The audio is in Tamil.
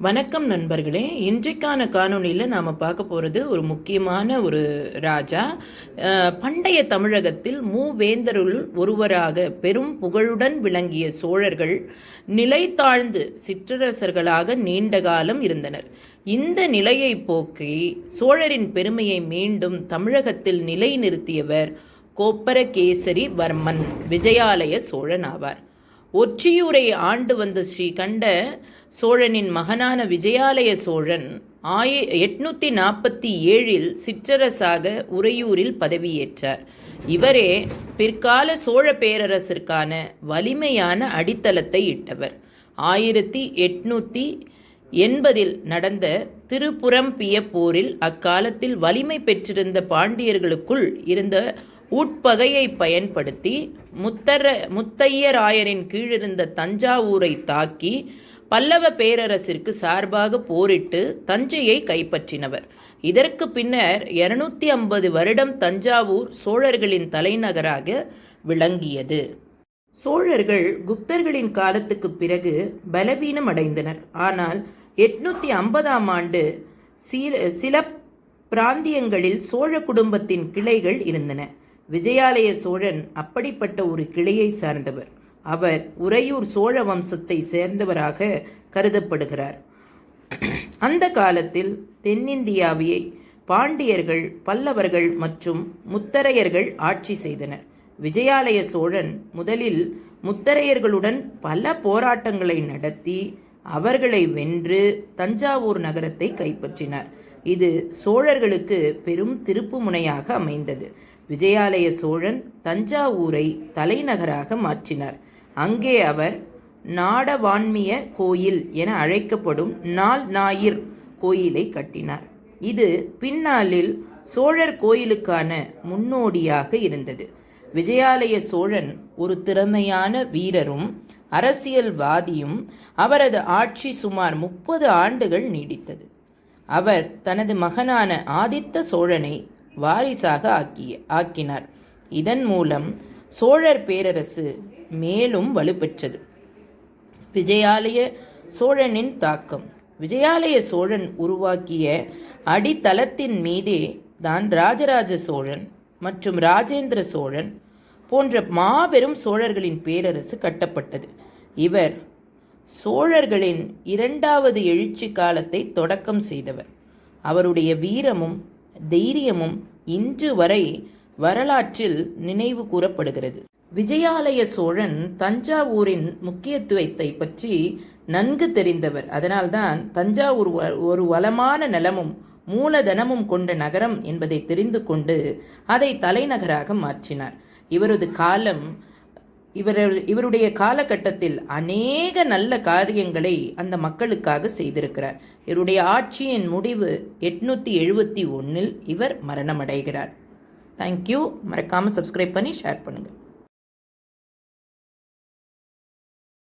வணக்கம் நண்பர்களே இன்றைக்கான காணொலியில் நாம் பார்க்க போகிறது ஒரு முக்கியமான ஒரு ராஜா. பண்டைய தமிழகத்தில் மூவேந்தருள் ஒருவராக பெரும் புகழுடன் விளங்கிய சோழர்கள் நிலை தாழ்ந்து சிற்றரசர்களாக நீண்ட காலம் இருந்தனர். இந்த நிலையை போக்கி சோழரின் பெருமையை மீண்டும் தமிழகத்தில் நிலைநிறுத்தியவர் கோப்பரகேசரி வர்மன் விஜயாலய சோழன் ஆவார் ஒற்றியூரை ஆண்டு வந்த ஸ்ரீகண்ட சோழனின் மகனான விஜயாலய சோழன் ஆய எட்நூத்தி நாற்பத்தி ஏழில் சிற்றரசாக உறையூரில் பதவியேற்றார். இவரே பிற்கால சோழ பேரரசிற்கான வலிமையான அடித்தளத்தை இட்டவர். ஆயிரத்தி எட்நூத்தி எண்பதில் நடந்த திருப்புறம்பிய போரில் அக்காலத்தில் வலிமை பெற்றிருந்த பாண்டியர்களுக்குள் இருந்த உட்பகையை பயன்படுத்தி முத்தர முத்தையராயரின் கீழிருந்த தஞ்சாவூரை தாக்கி பல்லவ பேரரசிற்கு சார்பாக போரிட்டு தஞ்சையை கைப்பற்றினவர். இதற்கு பின்னர் இருநூத்தி ஐம்பது வருடம் தஞ்சாவூர் சோழர்களின் தலைநகராக விளங்கியது. சோழர்கள் குப்தர்களின் காலத்துக்கு பிறகு பலவீனம் அடைந்தனர் ஆனால் எட்நூத்தி ஐம்பதாம் ஆண்டு சில சில பிராந்தியங்களில் சோழ குடும்பத்தின் கிளைகள் இருந்தன. விஜயாலய சோழன் அப்படிப்பட்ட ஒரு கிளையை சார்ந்தவர். அவர் உறையூர் சோழ வம்சத்தை சேர்ந்தவராக கருதப்படுகிறார். அந்த காலத்தில் தென்னிந்தியாவியை பாண்டியர்கள் பல்லவர்கள் மற்றும் முத்தரையர்கள் ஆட்சி செய்தனர். விஜயாலய சோழன் முதலில் முத்தரையர்களுடன் பல போராட்டங்களை நடத்தி அவர்களை வென்று தஞ்சாவூர் நகரத்தை கைப்பற்றினார். இது சோழர்களுக்கு பெரும் திருப்புமுனையாக அமைந்தது. விஜயாலய சோழன் தஞ்சாவூரை தலைநகராக மாற்றினார். அங்கே அவர் நாடவான்மிய கோயில் என அழைக்கப்படும் நாள் ஞாயிற் கோயிலை கட்டினார். இது பின்னாளில் சோழர் கோயிலுக்கான முன்னோடியாக இருந்தது. விஜயாலய சோழன் ஒரு திறமையான வீரரும் அரசியல்வாதியும் அவரது ஆட்சி சுமார் முப்பது ஆண்டுகள் நீடித்தது. அவர் தனது மகனான ஆதித்த சோழனை வாரிசாக ஆக்கிய ஆக்கினார். இதன் மூலம் சோழர் பேரரசு மேலும் வலுப்பெற்றது. விஜயாலய சோழனின் தாக்கம். விஜயாலய சோழன் உருவாக்கிய அடித்தளத்தின் மீதே தான் ராஜராஜ சோழன் மற்றும் ராஜேந்திர சோழன் போன்ற மாபெரும் சோழர்களின் பேரரசு கட்டப்பட்டது. இவர் சோழர்களின் இரண்டாவது எழுச்சி காலத்தை தொடக்கம் செய்தவர். அவருடைய வீரமும் தைரியமும் இன்று வரை வரலாற்றில் நினைவு கூறப்படுகிறது. விஜயாலய சோழன் தஞ்சாவூரின் முக்கியத்துவத்தை பற்றி நன்கு தெரிந்தவர். அதனால்தான் தஞ்சாவூர் வ- ஒரு வளமான நிலமும் மூலதனமும் கொண்ட நகரம் என்பதை தெரிந்து கொண்டு அதை தலைநகராக மாற்றினார். இவரது காலம் இவர் இவருடைய காலகட்டத்தில் அநேக நல்ல காரியங்களை அந்த மக்களுக்காக செய்திருக்கிறார். இவருடைய ஆட்சியின் முடிவு எட்நூற்றி எழுபத்தி ஒன்றில் இவர் மரணமடைகிறார். தேங்க்யூ மறக்காமல் சப்ஸ்கிரைப் பண்ணி ஷேர் பண்ணுங்கள்